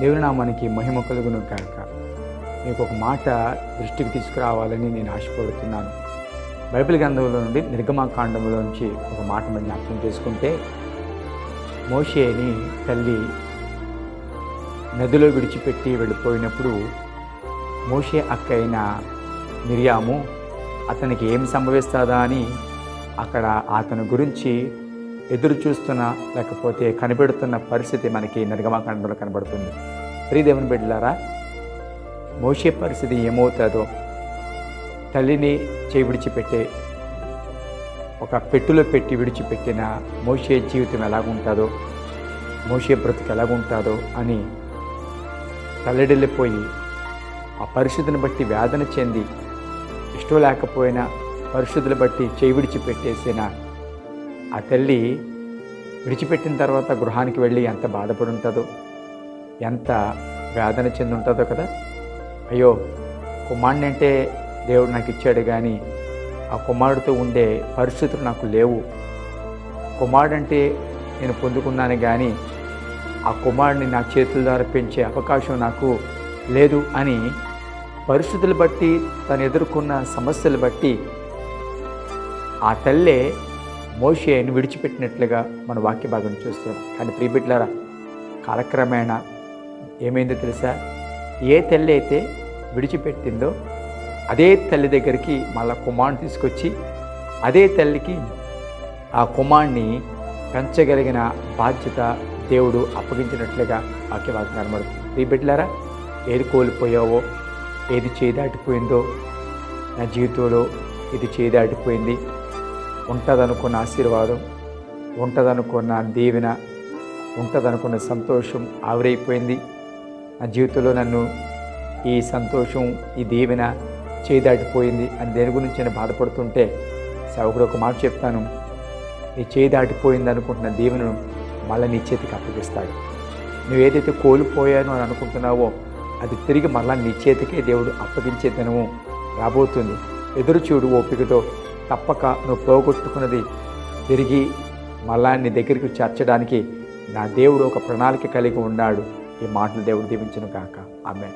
దేవుని నామానికి మహిమ కలుగును కాక మీకు ఒక మాట దృష్టికి తీసుకురావాలని నేను ఆశపడుతున్నాను. బైబిల్ గ్రంథంలో నుండి నిర్గమాకాండంలో నుంచి ఒక మాట మనం జ్ఞాపకం చేసుకుంటే మోషేని తల్లి నదిలో విడిచిపెట్టి వెళ్ళిపోయినప్పుడు మోషే అక్క అయిన మిరియాము అతనికి ఏం సంభవిస్తుందా అని అక్కడ అతని గురించి ఎదురు చూస్తున్న లేకపోతే కనిపెడుతున్న పరిస్థితి మనకి నిర్గమాకాండంలో కనబడుతుంది. ప్రియదేవుని బిడ్డలారా మోసే పరిస్థితి ఏమవుతుందో తల్లిని చేయి విడిచిపెట్టే ఒక పెట్టులో పెట్టి విడిచిపెట్టిన మోసే జీవితం ఎలాగుంటుందో మోసే బ్రతుకు ఎలాగుంటుందో అని తల్లడిల్లిపోయి ఆ పరిస్థితిని బట్టి వేదన చెంది ఇష్టం లేకపోయినా పరిస్థితులు బట్టి చేయి విడిచిపెట్టేసిన ఆ తల్లి విడిచిపెట్టిన తర్వాత గృహానికి వెళ్ళి ఎంత బాధపడి ఉంటుందో ఎంత వేదన చెంది ఉంటుందో కదా? అయ్యో కుమారుని అంటే దేవుడు నాకు ఇచ్చాడు కానీ ఆ కుమారుడితో ఉండే పరిస్థితులు నాకు లేవు. కుమారుడు అంటే నేను పొందుకున్నాను కానీ ఆ కుమారుడిని నా చేతుల ద్వారా పెంచే అవకాశం నాకు లేదు అని పరిస్థితులు బట్టి తను ఎదుర్కొన్న సమస్యలు బట్టి ఆ తల్లే మోషేని విడిచిపెట్టినట్లుగా మన వాక్య భాగం చూస్తున్నాం. కానీ ప్రియబిడ్లారా కాలక్రమేణా ఏమైందో తెలుసా? ఏ తల్లి అయితే విడిచిపెట్టిందో అదే తల్లి దగ్గరికి మళ్ళీ కుమారుని తీసుకొచ్చి అదే తల్లికి ఆ కుమారుని పెంచగలిగిన బాధ్యత దేవుడు అప్పగించినట్లుగా వాక్యవాక్యం కనబడుతుంది. ఈ బిడ్డలారా ఏది కోల్పోయావో ఏది చేదాటిపోయిందో నా జీవితంలో ఇది చేదాటిపోయింది. ఉంటుందనుకున్న ఆశీర్వాదం ఉంటుందనుకున్న దీవెన ఉంటుందనుకున్న సంతోషం ఆవిరైపోయింది. నా జీవితంలో నన్ను ఈ సంతోషం ఈ దీవెన చేదాటిపోయింది అని దేని గురించి నేను బాధపడుతుంటే సేవకుడు ఒక మాట చెప్తాను. నీ చేయి దాటిపోయింది అనుకుంటున్న దీవెనను మళ్ళీ నీ చేతికి అప్పగిస్తాడు. నువ్వు ఏదైతే కోల్పోయాను అని అనుకుంటున్నావో అది తిరిగి మళ్ళీ నీ చేతికే దేవుడు అప్పగించే దినము రాబోతుంది. ఎదురు చూడు ఓపికతో తప్పక నువ్వు పోగొట్టుకున్నది. తిరిగి మళ్ళా నీ దగ్గరికి చేర్చడానికి నా దేవుడు ఒక ప్రణాళిక కలిగి ఉన్నాడు. ఈ మాటలు దేవుడు దీవించను కాక ఆమె